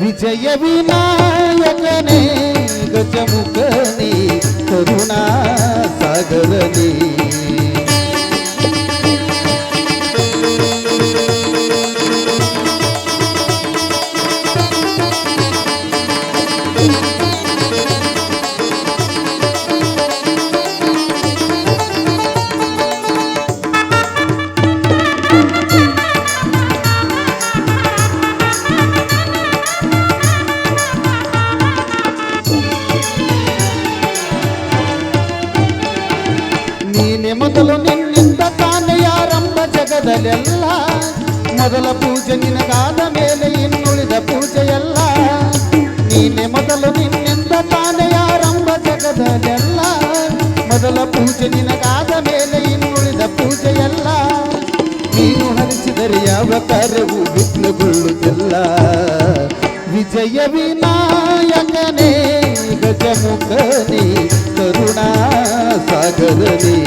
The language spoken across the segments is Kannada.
विजय विनायक ने गजमुख ने करुणा सागर ने। ಮೊದಲ ಪೂಜೆ ನಿನಗಾದ ಮೇಲೆ ಇನ್ನುಳಿದ ಪೂಜೆಯಲ್ಲ ನೀನೆ ಮೊದಲು ನಿನ್ನಿಂದ ತಾನೇ ಆರಂಭ ಜಗದಲ್ಲೆಲ್ಲ ಮೊದಲ ಪೂಜೆ ನಿನಗಾದ ಮೇಲೆ ಇನ್ನುಳಿದ ಪೂಜೆಯಲ್ಲ ನೀನು ಹರಿಸಿದರೆ ಯಾವ ಕಾರ್ಯವು ವಿಘ್ನಗೊಳ್ಳುತ್ತಿಲ್ಲ ವಿಜಯ ವಿನಾಯಕನೇ ಗಜಮುಖನೇ ಕರುಣಾ ಸಾಗರನೇ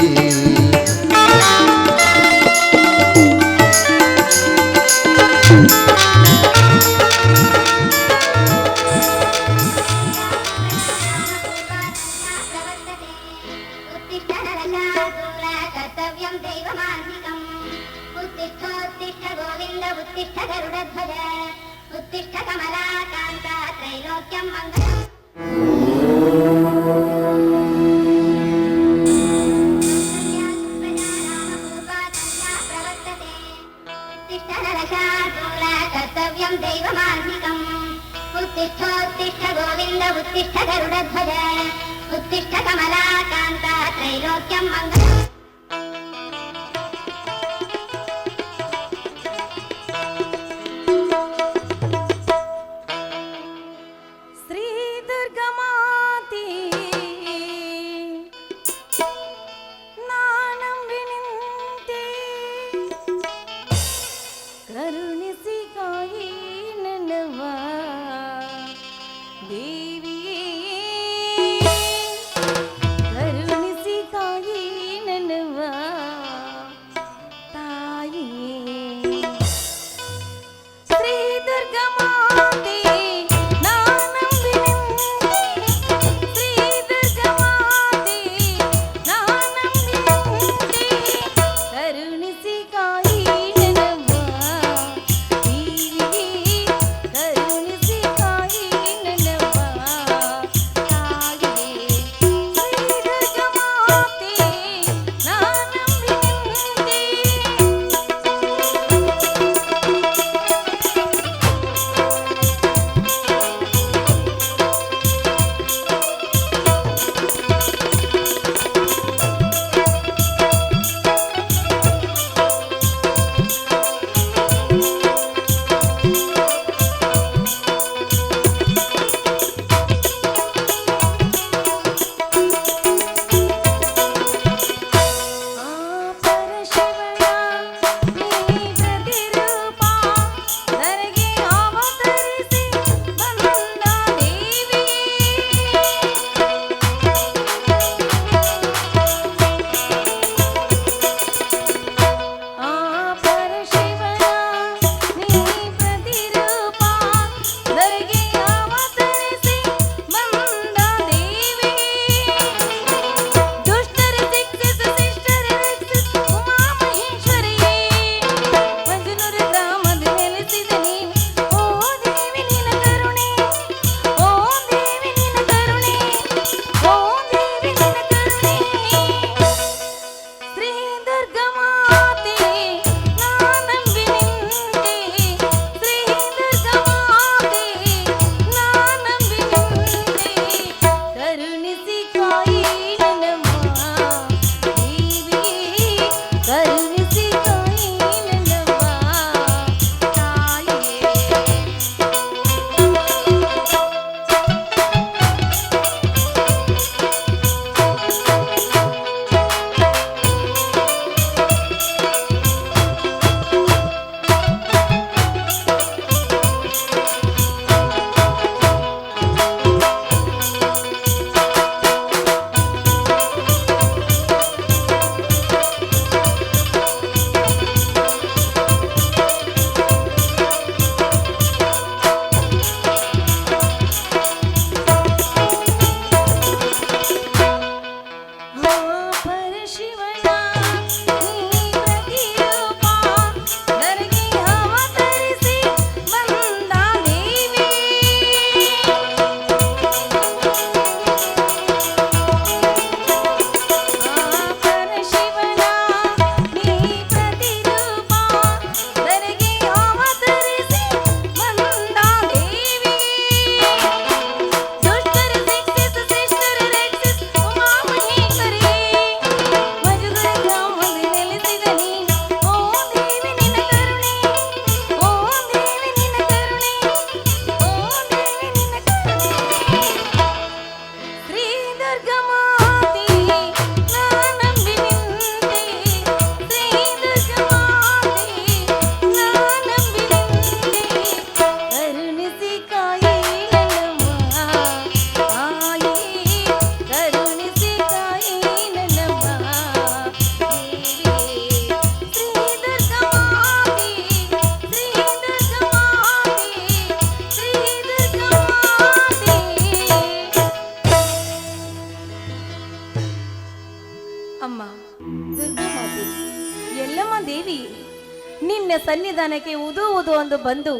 उत्तिष्ठ गरुडध्वज उत्तिष्ठ कमलाकान्ता त्रैलोक्यं मङ्गलम् उत्तिष्ठ नरशार्दूल कर्तव्यं दैवमान्तिकम् उत्तिष्ठोत्तिष्ठ गोविन्द उत्तिष्ठ गरुडध्वज उत्तिष्ठ कमलाकान्ता त्रैलोक्यं मङ्गलम् ಬಂದು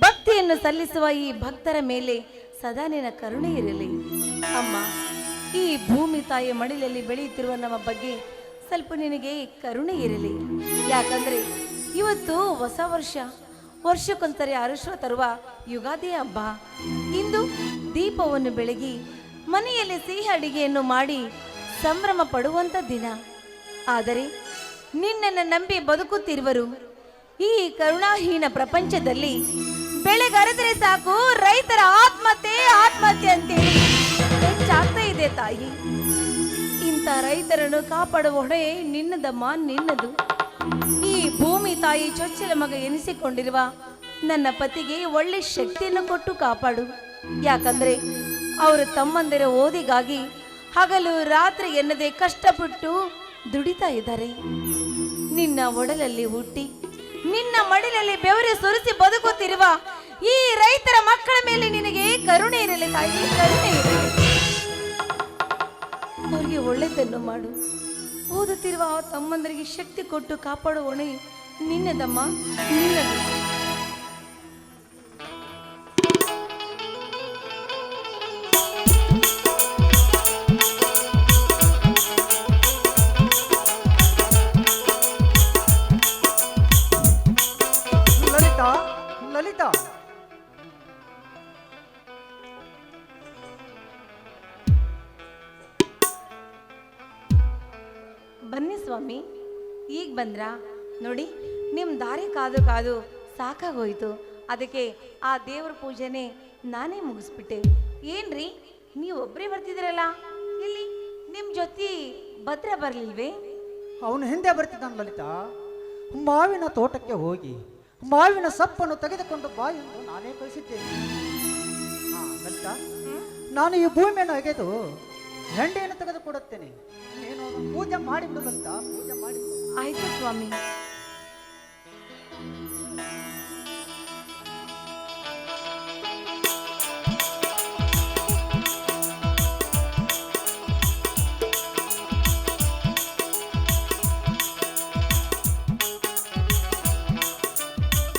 ಭಕ್ತಿಯನ್ನು ಸಲ್ಲಿಸುವ ಈ ಭಕ್ತರ ಮೇಲೆ ಸದಾ ನಿನ್ನ ಕರುಣೆ ಇರಲಿ. ಅಮ್ಮ, ಈ ಭೂಮಿ ತಾಯಿಯ ಮಡಿಲಲ್ಲಿ ಬೆಳೆಯುತ್ತಿರುವ ನಮ್ಮ ಬಗ್ಗೆ ಸ್ವಲ್ಪ ನಿನಗೆ ಕರುಣೆ ಇರಲಿ. ಯಾಕಂದ್ರೆ ಇವತ್ತು ಹೊಸ ವರ್ಷ ವರ್ಷಕ್ಕೊಂದರೆ ಅರುಶ್ವ ತರುವ ಯುಗಾದಿ ಹಬ್ಬ. ಇಂದು ದೀಪವನ್ನು ಬೆಳಗಿ ಮನೆಯಲ್ಲಿ ಸಿಹಿ ಅಡಿಗೆಯನ್ನು ಮಾಡಿ ಸಂಭ್ರಮ ಪಡುವಂಥ ದಿನ. ಆದರೆ ನಿನ್ನನ್ನು ನಂಬಿ ಬದುಕುತ್ತಿರುವರು ಈ ಕರುಣಾಹೀನ ಪ್ರಪಂಚದಲ್ಲಿ ಬೆಳೆಗರೆದರೆ ಸಾಕು, ರೈತರ ಆತ್ಮಹತ್ಯೆ ಆತ್ಮಹತ್ಯೆ ಅಂತೇಳಿ ಹೆಚ್ಚಾಗ್ತಾ ಇದೆ ತಾಯಿ. ಇಂಥ ರೈತರನ್ನು ಕಾಪಾಡುವ ಹೊಣೆ ನಿನ್ನದಮ್ಮ ನಿನ್ನದು. ಈ ಭೂಮಿ ತಾಯಿ ಚೊಚ್ಚಲ ಮಗ ಎನಿಸಿಕೊಂಡಿರುವ ನನ್ನ ಪತಿಗೆ ಒಳ್ಳೆ ಶಕ್ತಿಯನ್ನು ಕೊಟ್ಟು ಕಾಪಾಡು. ಯಾಕಂದ್ರೆ ಅವರು ತಮ್ಮಂದಿರ ಓದಿಗಾಗಿ ಹಗಲು ರಾತ್ರಿ ಎನ್ನದೆ ಕಷ್ಟಪಟ್ಟು ದುಡಿತಾ ಇದ್ದಾರೆ. ನಿನ್ನ ಒಡಲಲ್ಲಿ ಹುಟ್ಟಿ ನಿನ್ನ ಮಡಿಲಲ್ಲಿ ಬೆವರಿ ಸುರಿಸಿ ಬದುಕುತ್ತಿರುವ ಈ ರೈತರ ಮಕ್ಕಳ ಮೇಲೆ ನಿನಗೆ ಕರುಣೆ ಇರಲಿ ತಾಯಿ, ಕರುಣೆ ಇರಲಿ. ಅವ್ರಿಗೆ ಒಳ್ಳೆದನ್ನು ಮಾಡು. ಓದುತ್ತಿರುವ ಆ ತಮ್ಮಂದರಿಗೆ ಶಕ್ತಿ ಕೊಟ್ಟು ಕಾಪಾಡುವ ಹೊಣೆ ನಿನ್ನದಮ್ಮ, ನಿನ್ನದು. ಸ್ವಾಮಿ ಈಗ ಬಂದ್ರಾ? ನೋಡಿ ನಿಮ್ಮ ದಾರಿ ಕಾದು ಕಾದು ಸಾಕಾಗೋಯ್ತು. ಅದಕ್ಕೆ ಆ ದೇವ್ರ ಪೂಜೆನೆ ನಾನೇ ಮುಗಿಸ್ಬಿಟ್ಟೆ. ಏನ್ರಿ ನೀವು ಒಬ್ಬರೇ ಬರ್ತಿದ್ದೀರಲ್ಲ? ಇಲ್ಲಿ ನಿಮ್ಮ ಜೊತೆ ಭದ್ರ ಬರಲಿಲ್ವೇ? ಅವನು ಹಿಂದೆ ಬರ್ತಿದ್ದಾನೆ ಲಲಿತಾ. ಮಾವಿನ ತೋಟಕ್ಕೆ ಹೋಗಿ ಮಾವಿನ ಸಪ್ಪನ್ನು ತೆಗೆದುಕೊಂಡು ಬಾ ಎಂದು ನಾನೇ ಕಳಿಸಿದ್ದೇನೆ ಹಾ ಲಲಿತಾ ನಾನು ಈ ಭೂಮಿಯನ್ನು ಅಗೆದು ಹೆಂಡೆಯನ್ನು ತೆಗೆದುಕೊಡುತ್ತೇನೆ. ಪೂಜೆ ಮಾಡಿಬಿಡುವಂತ ಪೂಜೆ ಮಾಡಿ ಆಯ್ತು ಸ್ವಾಮಿ.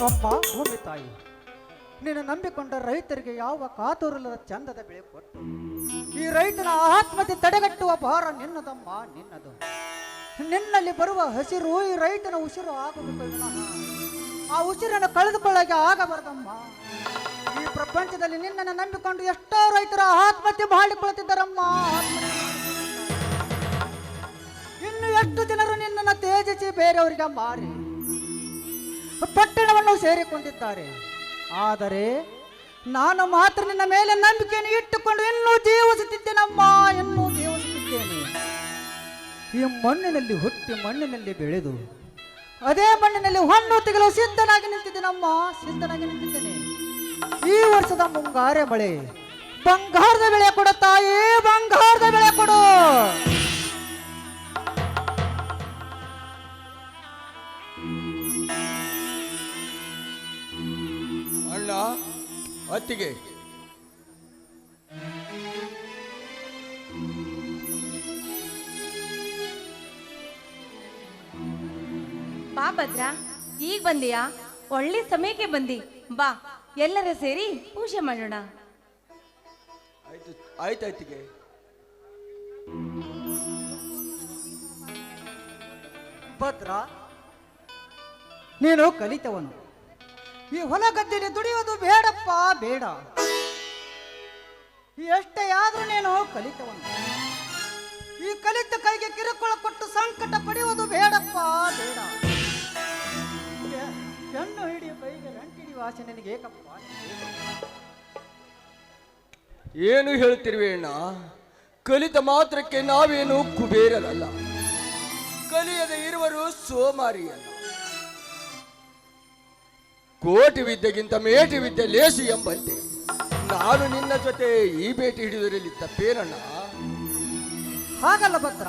ಅಮ್ಮ ಭೂಮಿ ತಾಯಿ ನೀನು ನಂಬಿಕೊಂಡ ರೈತರಿಗೆ ಯಾವ ಕಾತೂರಲ್ಲದ ಚಂದದ ಬೆಳೆ ಕೊಟ್ಟು ಈ ರೈತನ ಆತ್ಮಹತ್ಯೆ ತಡೆಗಟ್ಟುವ ಭಾರ ನಿನ್ನದಮ್ಮ, ನಿನ್ನದು. ನಿನ್ನಲ್ಲಿ ಬರುವ ಹಸಿರು ಈ ರೈತನ ಉಸಿರು ಆಗಬೇಕು ಆ ಉಸಿರನ್ನು ಕಳೆದುಕೊಳ್ಳಕ್ಕೆ ಆಗಬಾರದಮ್ಮ. ಈ ಪ್ರಪಂಚದಲ್ಲಿ ನಿನ್ನನ್ನು ನಂಬಿಕೊಂಡು ಎಷ್ಟೋ ರೈತರು ಆತ್ಮಹತ್ಯೆ ಮಾಡಿಕೊಳ್ತಿದ್ದಾರಮ್ಮ. ಆತ್ಮಹತ್ಯೆ ಇನ್ನು ಎಷ್ಟು ಜನರು ನಿನ್ನನ್ನು ತೇಜಿಸಿ ಬೇರೆಯವರಿಗೆ ಮಾರಿ, ಪಟ್ಟಣವನ್ನು ಸೇರಿಕೊಂಡಿದ್ದಾರೆ. ಆದರೆ ನಾನು ಮಾತ್ರ ನಿನ್ನ ಮೇಲೆ ನಂಬಿಕೆಯನ್ನು ಇಟ್ಟುಕೊಂಡು ಇನ್ನೂ ಜೀವಿಸುತ್ತಿದ್ದೇನಮ್ಮ ಇನ್ನೂ ಜೀವಿಸುತ್ತಿದ್ದೇನೆ. ಈ ಮಣ್ಣಿನಲ್ಲಿ ಹುಟ್ಟಿ ಮಣ್ಣಿನಲ್ಲಿ ಬೆಳೆದು ಅದೇ ಮಣ್ಣಿನಲ್ಲಿ ಹಣ್ಣು ತೆಗೆಲು ಸಿದ್ಧನಾಗಿ ನಿಂತಿದ್ದೇನಮ್ಮ, ಸಿದ್ಧನಾಗಿ ನಿಂತಿದ್ದೇನೆ. ಈ ವರ್ಷದ ಮುಂಗಾರೆ ಮಳೆ ಬಂಗಾರದ ಬೆಳೆ ಕೊಡು ತಾಯಿ, ಬಂಗಾರದ ಬೆಳೆ ಕೊಡು. ಅತ್ತಿಗೆ ಬಾ ಭದ್ರ ಈಗ ಬಂದಿಯಾ? ಒಳ್ಳೆ ಸಮಯಕ್ಕೆ ಬಂದಿ. ಬಾ ಎಲ್ಲರ ಸೇರಿ ಪೂಜೆ ಮಾಡೋಣ. ಆಯ್ತು ಆಯ್ತು ಅತ್ತಿಗೆ ಭದ್ರ ನೀನು ಕಲಿತವನು. ಈ ಹೊಲ ಗದ್ದೆಯಲ್ಲಿ ದುಡಿಯೋದು ಬೇಡಪ್ಪ, ಬೇಡ. ಎಷ್ಟೇ ಆದ್ರೂ ನೀನು ಕಲಿತವನು. ಈ ಕಲಿತ ಕೈಗೆ ಕಿರುಕುಳ ಕೊಟ್ಟು ಸಂಕಟ ಪಡೆಯುವುದು ಬೇಡಪ್ಪ, ಬೇಡ. ಕಣ್ಣು ಹಿಡಿಯ ಕೈಗೆ ರಂಟಿಡಿ ವಾಸೆ ನಿನಗೆ ಏಕಪ್ಪ. ಏನು ಹೇಳ್ತಿರುವೆ ಅಣ್ಣ? ಕಲಿತ ಮಾತ್ರಕ್ಕೆ ನಾವೇನು ಕುಬೇರಲಲ್ಲ ಕಲಿಯದ ಇರುವರು ಸೋಮಾರಿಯಲ್ಲ. ಕೋಟಿ ವಿದ್ಯೆಗಿಂತ ಮೇಟಿ ವಿದ್ಯೆ ಲೇಸಿ ಎಂಬಂತೆ. ನಾನು ನಿನ್ನ ಜೊತೆ ಈ ಭೇಟಿ ಹಿಡಿದರಲ್ಲಿ ತಪ್ಪೇನಣ್ಣ ಹಾಗಲ್ಲ ಭದ್ರ.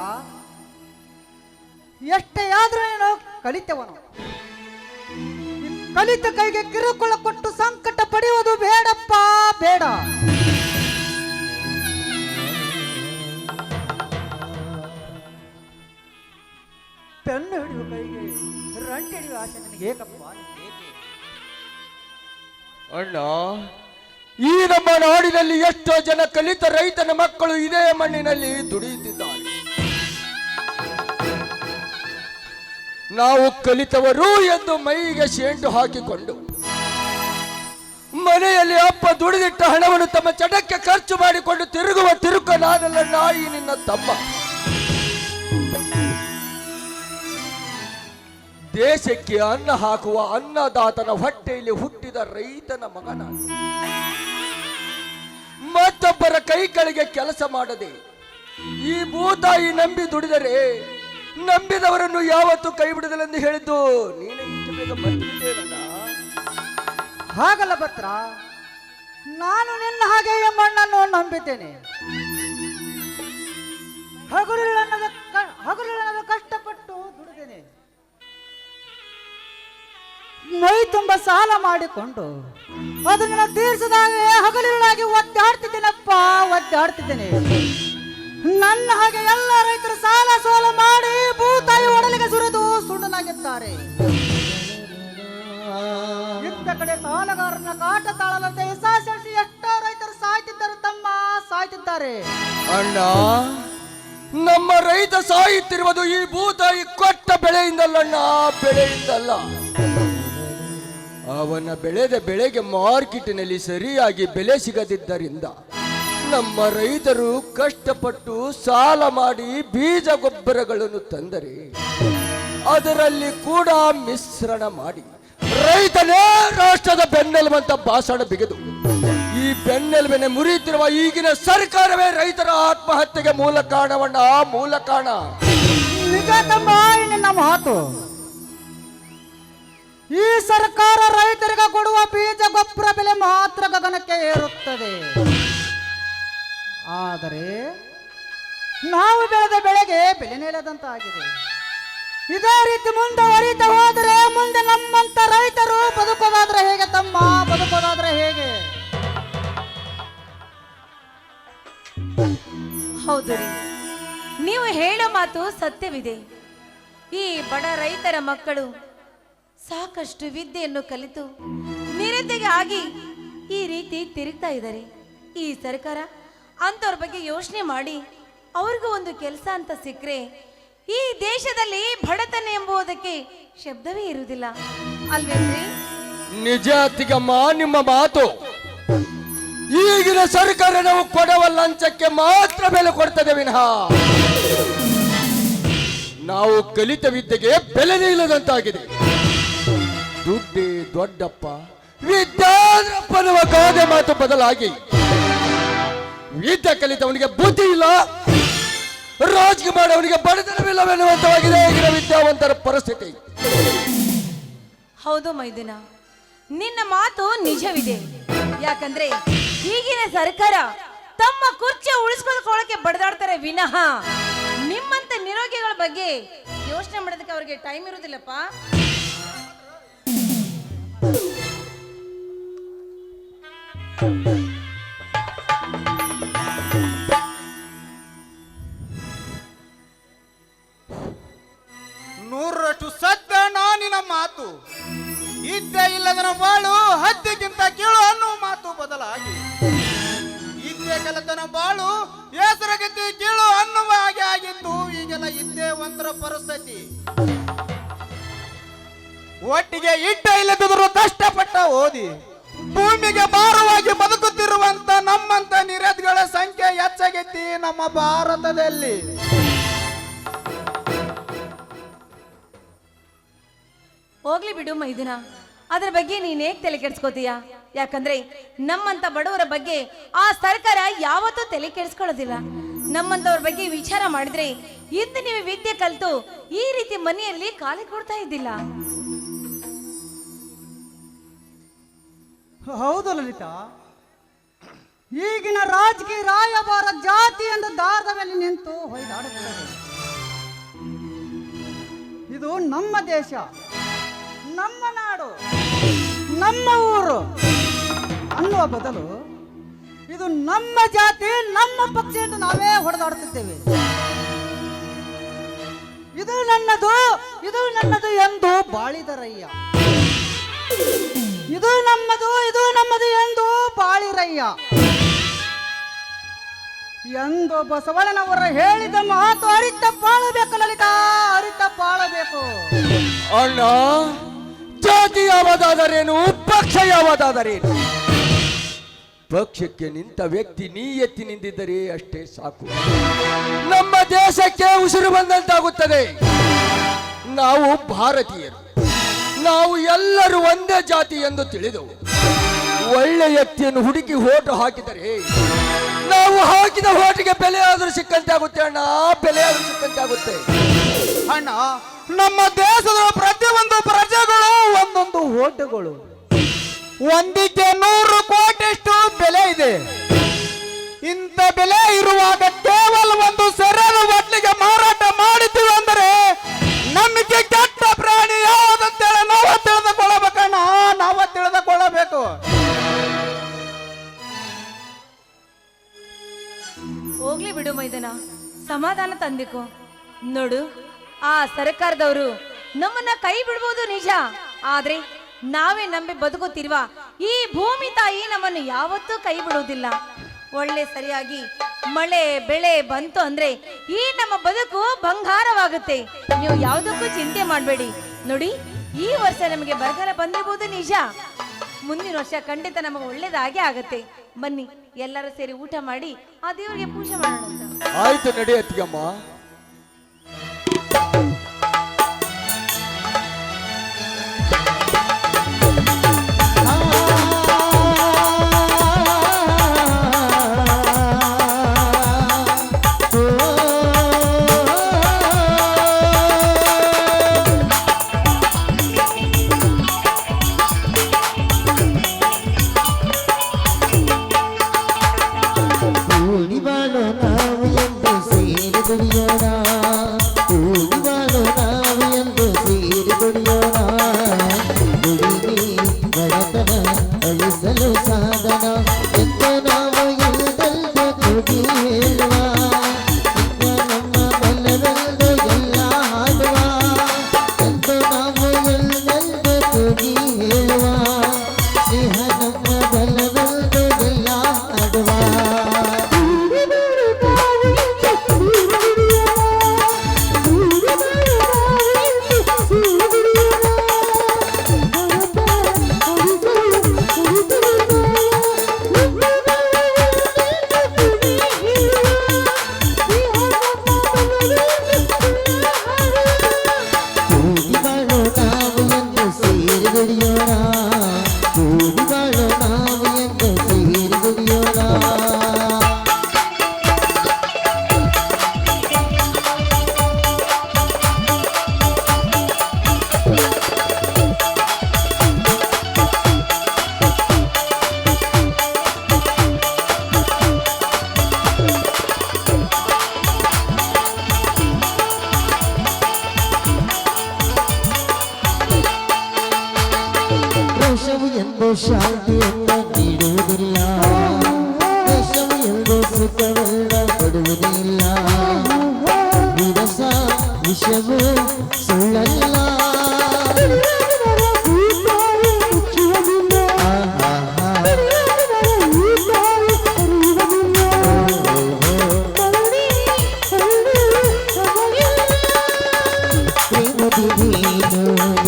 ಎಷ್ಟೇ ಆದ್ರೂ ನೀನು ಕಲಿತವನು. ಕಲಿತ ಕೈಗೆ ಕಿರುಕುಳ ಕೊಟ್ಟು ಸಂಕಟ ಪಡೆಯುವುದು ಬೇಡಪ್ಪ, ಬೇಡ. ಪೆನ್ನು ಹಿಡಿಯುವ ಕೈಗೆ ರಂಟೆ ಹಿಡಿಯುವ ಆಸೆ ನನಗೆ ಏಕಪ್ಪ. ಅಣ್ಣ. ಈ ನಮ್ಮ ನಾಡಿನಲ್ಲಿ ಎಷ್ಟೋ ಜನ ಕಲಿತ ರೈತನ ಮಕ್ಕಳು ಇದೇ ಮಣ್ಣಿನಲ್ಲಿ ದುಡಿಯುತ್ತಿದ್ದಾರೆ. ನಾವು ಕಲಿತವರು ಎಂದು ಮೈಗೆ ಶೇಂಟು ಹಾಕಿಕೊಂಡು, ಮನೆಯಲ್ಲಿ ಅಪ್ಪ ದುಡಿದಿಟ್ಟ ಹಣವನ್ನು ತಮ್ಮ ಚಟಕ್ಕೆ ಖರ್ಚು ಮಾಡಿಕೊಂಡು ತಿರುಗುವ ತಿರುಕ ನಾನಲ್ಲ, ನಾಯಿ ನಿನ್ನ ತಮ್ಮ. ದೇಶಕ್ಕೆ ಅನ್ನ ಹಾಕುವ ಅನ್ನದಾತನ ಹೊಟ್ಟೆಯಲ್ಲಿ ಹುಟ್ಟಿದ ರೈತನ ಮಗನ. ಮತ್ತೊಬ್ಬರ ಕೈಗಳಿಗೆ ಕೆಲಸ ಮಾಡದೆ ಈ ಭೂತಾಯಿ ನಂಬಿ ದುಡಿದರೆ ನಂಬಿದವರನ್ನು ಯಾವತ್ತೂ ಕೈ ಬಿಡದಲೆಂದು ಹೇಳಿದ್ದು ಹಾಗಲ್ಲ ಭದ್ರ, ನಾನು ನಿನ್ನ ಹಾಗೆ ಮಣ್ಣನ್ನು ನಂಬಿದ್ದೇನೆ. ಹಗುರಿಲ್ಲದ ಹಗುರಿಲ್ಲದ ಕಷ್ಟಪಟ್ಟು ದುಡಿದೇನೆ. ಮೈ ತುಂಬ ಸಾಲ ಮಾಡಿಕೊಂಡು ಅದನ್ನ ತೀರಿಸಿದಾಗ ಹಗಲಿರುಳಾಗಿ ಒದ್ದಾಡ್ತಿದ್ದೇನಪ್ಪ, ಒದ್ದಾಡ್ತಿದ್ದೇನೆ. ನನ್ನ ಹಾಗೆ ಎಲ್ಲ ರೈತರು ಸಾಲ ಸೋಲ ಮಾಡಿ ಭೂತಾಯಿ ಒಡಲಿಗೆ ಸುರಿದು ಸುಣ್ಣನಾಗಿದ್ದಾರೆ. ಇತ್ತ ಕಡೆ ಸಾಲಗಾರನ ಕಾಟ ತಾಳಲಂತೆ ಎಸಾಸೆಸಿ ಎಷ್ಟೋ ರೈತರು ಸಾಯ್ತಿದ್ದರು, ತಮ್ಮ ಸಾಯ್ತಿದ್ದಾರೆ. ಅಣ್ಣ, ನಮ್ಮ ರೈತ ಸಾಯುತ್ತಿರುವುದು ಈ ಭೂತಾಯಿ ಕೊಟ್ಟ ಬೆಳೆಯಿಂದಲ್ಲಣ್ಣ ಬೆಳೆಯಿಂದಲ್ಲ. ಅವನ ಬೆಳೆದ ಬೆಳೆಗೆ ಮಾರ್ಕೆಟ್ನಲ್ಲಿ ಸರಿಯಾಗಿ ಬೆಲೆ ಸಿಗದಿದ್ದರಿಂದ ನಮ್ಮ ರೈತರು ಕಷ್ಟಪಟ್ಟು ಸಾಲ ಮಾಡಿ ಬೀಜ ಗೊಬ್ಬರಗಳನ್ನು ತಂದರೆ ಅದರಲ್ಲಿ ಕೂಡ ಮಿಶ್ರಣ ಮಾಡಿ ರೈತನೇ ರಾಷ್ಟ್ರದ ಬೆನ್ನೆಲುಬಂತ ಭಾಷಣ ಬಿಗಿದು ಈ ಬೆನ್ನೆಲುಬೆನೆ ಮುರಿಯುತ್ತಿರುವ ಈಗಿನ ಸರ್ಕಾರವೇ ರೈತರ ಆತ್ಮಹತ್ಯೆಗೆ ಮೂಲ ಕಾರಣವಣ್ಣ ಮೂಲ ಕಾರಣ. ಈ ಸರ್ಕಾರ ರೈತರಿಗೆ ಕೊಡುವ ಬೀಜ ಗೊಬ್ಬರ ಬೆಲೆ ಮಾತ್ರ ಗಗನಕ್ಕೆ ಏರುತ್ತದೆ. ಆದರೆ ನಾವು ಬೆಳೆದ ಬೆಳೆಗೆ ಬೆಲೆ ಆಗಿದೆ ಇದೇ ರೀತಿ ಮುಂದುವರಿತ ಹೋದರೆ, ಮುಂದೆ ನಮ್ಮಂತ ರೈತರು ಬದುಕೋದಾದ್ರೆ ಹೇಗೆ, ತಮ್ಮ ಬದುಕೋದಾದ್ರೆ ಹೇಗೆ? ಹೌದು ನೀವು ಹೇಳೋ ಮಾತು ಸತ್ಯವಿದೆ. ಈ ಬಡ ರೈತರ ಮಕ್ಕಳು ಸಾಕಷ್ಟು ವಿದ್ಯೆಯನ್ನು ಕಲಿತು ನಿರತೆಗೆ ಆಗಿ ಈ ರೀತಿ ತಿರುಗ್ತಾ ಇದ್ದಾರೆ. ಈ ಸರ್ಕಾರ ಅಂಥವ್ರ ಬಗ್ಗೆ ಯೋಚನೆ ಮಾಡಿ ಅವ್ರಿಗೂ ಒಂದು ಕೆಲಸ ಅಂತ ಸಿಕ್ಕರೆ ಈ ದೇಶದಲ್ಲಿ ಬಡತನ ಎಂಬುದಕ್ಕೆ ಶಬ್ದವೇ ಇರುವುದಿಲ್ಲ. ಅಲ್ವೇನ್ರಿ ನಿಜಾತಿಗಮ್ಮ ನಿಮ್ಮ ಮಾತು ಈಗಿನ ಸರ್ಕಾರ ನಾವು ಕೊಡುವ ಲಂಚಕ್ಕೆ ಮಾತ್ರ ಬೆಲೆ ಕೊಡ್ತದೆ ವಿನಃ. ನಾವು ಕಲಿತ ವಿದ್ಯೆಗೆ ಬೆಲೆ ನಿಲ್ಲದಂತಾಗಿದೆ ದುಡ್ಡೇ ದೊಡ್ಡಪ್ಪ. ವಿದ್ಯಾದ್ರಪ್ಪನುವ ಗಾದೆ ಮಾತು ಬದಲಾಗಿ. ವಿದ್ಯೆ ಕಲಿತವನಿಗೆ ಬುದ್ಧಿ ಇಲ್ಲ. ರಾಜಕೀಯ ಬಡತನವಿಲ್ಲವೆನ್ನುವಂತವಾಗಿದೆ. ಈಗಿನ ವಿದ್ಯಾವಂತರ ಪರಿಸ್ಥಿತಿ. ಹೌದು ಮೈದಿನ, ನಿನ್ನ ಮಾತು ನಿಜವಿದೆ. ಯಾಕಂದ್ರೆ ಈಗಿನ ಸರ್ಕಾರ ತಮ್ಮ ಕುರ್ಚಿ ಉಳಿಸ್ಕೊಳ್ಳೋಕೆ ಬಡದಾಡ್ತಾರೆ ವಿನಃ. ನಿಮ್ಮಂತ ನಿರೋಗಿಗಳ ಬಗ್ಗೆ ಯೋಚನೆ ಮಾಡೋದಕ್ಕೆ ಅವ್ರಿಗೆ ಟೈಮ್ ಇರುವುದಿಲ್ಲಪ್ಪ. ನೂರರಷ್ಟು ಸತ್ಯ ನಾನಿನ ಮಾತು. ಇದ್ದೆ ಇಲ್ಲದನ ಬಾಳು ಹದ್ದಿಗಿಂತ ಕೀಳು ಅನ್ನುವ ಮಾತು ಬದಲಾಗಿ. ಇದ್ದೆ ಕಲತನ ಬಾಳು ಹೆಸರಗತಿ ಕೀಳು ಅನ್ನುವ ಹಾಗೆ ಆಗಿತ್ತು. ಈಗೆಲ್ಲ ಇದ್ದೇ ಒಂದರ ಪರಿಸ್ಥಿತಿ. ಒಟ್ಟಿಗೆ ಇಟ್ಟ ಇಲ್ಲದಿದ್ರು ಕಷ್ಟಪಟ್ಟ ಓದಿ. ಭೂಮಿಗೆ ಭಾರವಾಗಿ ಬದುಕುತ್ತಿರುವಂತ ನಮ್ಮಂತ ನಿರದ್ಗಳ ಸಂಖ್ಯೆ ಹೆಚ್ಚಾಗೈತಿ ನಮ್ಮ ಭಾರತದಲ್ಲಿ. ಹೋಗ್ಲಿ ಬಿಡು ಮೈದಿನ, ಅದ್ರ ಬಗ್ಗೆ ನೀನ್ ಹೇಗ್ ತಲೆ ಕೆಡ್ಸ್ಕೋತೀಯ? ಯಾಕಂದ್ರೆ ನಮ್ಮಂತ ಬಡವರ ಬಗ್ಗೆ ಆ ಸರ್ಕಾರ ಯಾವತ್ತೂ ತಲೆ ಕೆಡಿಸ್ಕೊಳ್ಳೋದಿಲ್ಲ. ನಮ್ಮಂತವ್ರ ಬಗ್ಗೆ ವಿಚಾರ ಮಾಡಿದ್ರೆ ಇಂದು ನೀವು ವಿದ್ಯೆ ಕಲಿತು ಈ ರೀತಿ ಮನೆಯಲ್ಲಿ ಕಾಲಿ ಕೊಡ್ತಾ ಇದ್ದಿಲ್ಲ. ಹೌದು ಲಲಿತಾ? ಈಗಿನ ರಾಜಕೀಯ ರಾಯಭಾರ ಜಾತಿ ಎಂದು ದಾರದ ಮೇಲೆ ನಿಂತು ಹೊಯ್ದಾಡುತ್ತದೆ ಇದು ನಮ್ಮ ದೇಶ, ನಮ್ಮ ನಾಡು, ನಮ್ಮ ಊರು ಅನ್ನುವ ಬದಲು ಇದು ನಮ್ಮ ಜಾತಿ, ನಮ್ಮ ಪಕ್ಷ ಎಂದು ನಾವೇ ಹೊಡೆದಾಡುತ್ತಿದ್ದೇವೆ. ಇದು ನನ್ನದು ಇದು ನನ್ನದು ಎಂದು ಬಾಳಿದರಯ್ಯ. ಇದು ನಮ್ಮದು, ಇದು ಬಾಳಿರಯ್ಯ ಎಂದು ಬಸವಣ್ಣನವರ ಹೇಳಿದ ಮಾತು ಅರಿತ ಬಾಳಬೇಕು ಲಲಿತಾ, ಅರಿತ ಬಾಳಬೇಕು ಅಣ್ಣ, ಜಾತಿ ಯಾವದಾದರೇನು, ಪಕ್ಷ ಯಾವದಾದರೇನು? ಪಕ್ಷಕ್ಕೆ ನಿಂತ ವ್ಯಕ್ತಿ ನೀ ಎತ್ತಿ ನಿಂತಿದ್ದರೆ ಅಷ್ಟೇ ಸಾಕು. ನಮ್ಮ ದೇಶಕ್ಕೆ ಉಸಿರು ಬಂದಂತಾಗುತ್ತದೆ. ನಾವು ಭಾರತೀಯರು. ನಾವು ಎಲ್ಲರೂ ಒಂದೇ ಜಾತಿ ಎಂದು ತಿಳಿದು ಒಳ್ಳೆ ಎತ್ತಿಯನ್ನು ಹುಡುಕಿ ಹೋಟು ಹಾಕಿದರೆ, ನಾವು ಹಾಕಿದ ಹೋಟಿಗೆ ಬೆಲೆ ಆದರೂ ಸಿಕ್ಕಂತೆ ಆಗುತ್ತೆ ಅಣ್ಣ, ಬೆಲೆ ಆದರೂ ಸಿಕ್ಕಂತೆ ಆಗುತ್ತೆ. ಅಣ್ಣ, ನಮ್ಮ ದೇಶದ ಪ್ರತಿಯೊಂದು ಪ್ರಜೆಗಳು ಒಂದೊಂದು ಹೋಟೆಗಳು ಒಂದಿಗೆ ನೂರು ಕೋಟಿಷ್ಟು ಬೆಲೆ ಇದೆ. ಇಂಥ ಬೆಲೆ ಇರುವಾಗ ಕೇವಲ ಒಂದು ಸರಿಯಾದ ಒಟ್ಲಿಗೆ ಮಾರಾಟ ಮಾಡಿದ್ದೀವಿ ಅಂದರೆ ನಮಗೆ ಕೆಟ್ಟ ಪ್ರಾಣಿ ಯಾವುದಂತೇಳಿ ನಾವು ಬಿಡು ಮೈದನ. ಸಮಾಧಾನ ತಂದಿಕೋ. ನೋಡು, ಆ ಸರ್ಕಾರದವರು ನಮ್ಮನ್ನ ಕೈ ಬಿಡ್ಬೋದು ನಿಜ. ಆದ್ರೆ ನಾವೇ ನಂಬಿ ಬದುಕುತ್ತಿರುವ ಈ ಭೂಮಿ ತಾಯಿ ನಮ್ಮನ್ನು ಯಾವತ್ತೂ ಕೈ ಬಿಡುವುದಿಲ್ಲ ಒಳ್ಳೆ ಸರಿಯಾಗಿ ಮಳೆ, ಬೆಳೆ ಬಂತು ಅಂದ್ರೆ ಈ ನಮ್ಮ ಬದುಕು ಬಂಗಾರವಾಗುತ್ತೆ. ನೀವು ಯಾವುದಕ್ಕೂ ಚಿಂತೆ ಮಾಡಬೇಡಿ. ನೋಡಿ, ಈ ವರ್ಷ ನಮಗೆ ಬರಗಾಲ ಬಂದಿರ್ಬೋದು ನಿಜ. ಮುಂದಿನ ವರ್ಷ ಖಂಡಿತ ನಮಗೆ ಒಳ್ಳೇದಾಗೆ ಆಗತ್ತೆ. ಬನ್ನಿ ಎಲ್ಲರೂ ಸೇರಿ ಊಟ ಮಾಡಿ ಆ ದೇವರಿಗೆ ಪೂಜೆ ಮಾಡೋಣ. ಆಯ್ತು ನಡಿ ಅತ್ತಿಗಮ್ಮ. ಪ್ರೇಮದಿ ನೀನು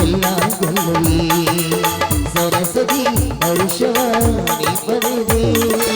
ಎಲ್ಲ ಗೆಲ್ಲುವಿ ಸರಸದಿ ಹರುಷವ ನೀ